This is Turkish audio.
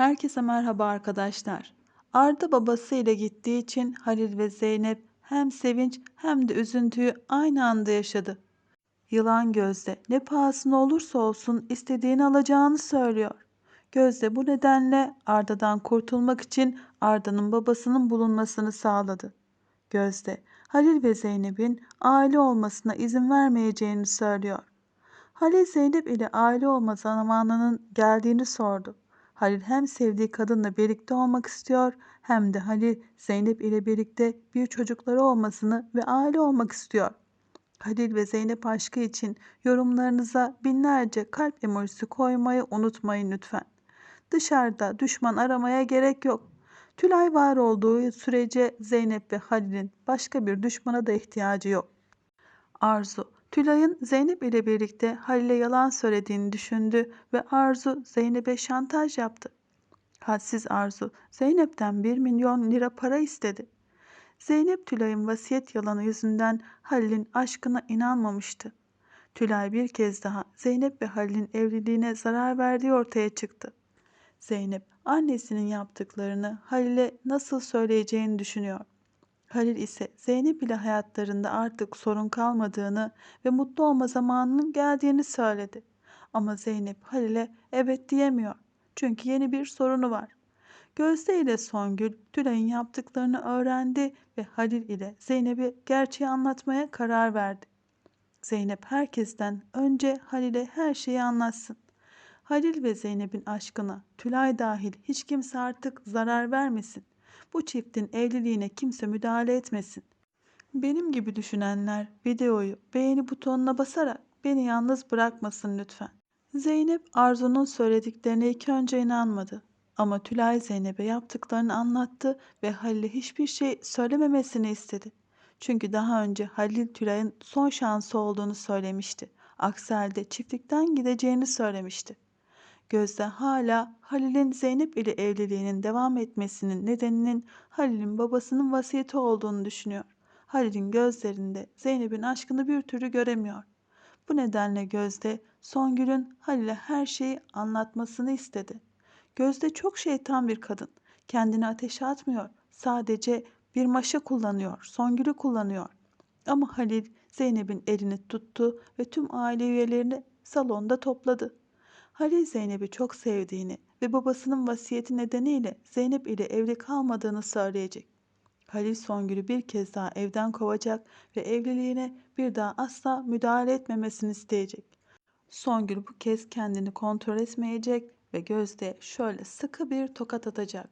Herkese merhaba arkadaşlar. Arda babasıyla gittiği için Halil ve Zeynep hem sevinç hem de üzüntüyü aynı anda yaşadı. Yılan Gözde ne pahasına olursa olsun istediğini alacağını söylüyor. Gözde bu nedenle Arda'dan kurtulmak için Arda'nın babasının bulunmasını sağladı. Gözde, Halil ve Zeynep'in aile olmasına izin vermeyeceğini söylüyor. Halil Zeynep ile aile olma zamanının geldiğini sordu. Halil hem sevdiği kadınla birlikte olmak istiyor hem de Halil Zeynep ile birlikte bir çocukları olmasını ve aile olmak istiyor. Halil ve Zeynep aşkı için yorumlarınıza binlerce kalp emojisi koymayı unutmayın lütfen. Dışarıda düşman aramaya gerek yok. Tülay var olduğu sürece Zeynep ve Halil'in başka bir düşmana da ihtiyacı yok. Arzu, Tülay'ın Zeynep ile birlikte Halil'e yalan söylediğini düşündü ve Arzu Zeynep'e şantaj yaptı. Hadsiz Arzu, Zeynep'ten 1 milyon lira para istedi. Zeynep Tülay'ın vasiyet yalanı yüzünden Halil'in aşkına inanmamıştı. Tülay bir kez daha Zeynep ve Halil'in evliliğine zarar verdiği ortaya çıktı. Zeynep annesinin yaptıklarını Halil'e nasıl söyleyeceğini düşünüyor. Halil ise Zeynep ile hayatlarında artık sorun kalmadığını ve mutlu olma zamanının geldiğini söyledi. Ama Zeynep Halil'e evet diyemiyor. Çünkü yeni bir sorunu var. Gözde ile Songül Tülay'ın yaptıklarını öğrendi ve Halil ile Zeynep'e gerçeği anlatmaya karar verdi. Zeynep herkesten önce Halil'e her şeyi anlatsın. Halil ve Zeynep'in aşkına Tülay dahil hiç kimse artık zarar vermesin. Bu çiftin evliliğine kimse müdahale etmesin. Benim gibi düşünenler videoyu beğeni butonuna basarak beni yalnız bırakmasın lütfen. Zeynep Arzu'nun söylediklerine ilk önce inanmadı. Ama Tülay Zeynep'e yaptıklarını anlattı ve Halil'e hiçbir şey söylememesini istedi. Çünkü daha önce Halil Tülay'ın son şansı olduğunu söylemişti. Aksi halde çiftlikten gideceğini söylemişti. Gözde hala Halil'in Zeynep ile evliliğinin devam etmesinin nedeninin Halil'in babasının vasiyeti olduğunu düşünüyor. Halil'in gözlerinde Zeynep'in aşkını bir türlü göremiyor. Bu nedenle Gözde Songül'ün Halil'e her şeyi anlatmasını istedi. Gözde çok şeytan bir kadın. Kendini ateşe atmıyor. Sadece bir maşa kullanıyor. Songül'ü kullanıyor. Ama Halil Zeynep'in elini tuttu ve tüm aile üyelerini salonda topladı. Halil Zeynep'i çok sevdiğini ve babasının vasiyeti nedeniyle Zeynep ile evli kalmadığını söyleyecek. Halil Songül'ü bir kez daha evden kovacak ve evliliğine bir daha asla müdahale etmemesini isteyecek. Songül bu kez kendini kontrol etmeyecek ve Gözde şöyle sıkı bir tokat atacak.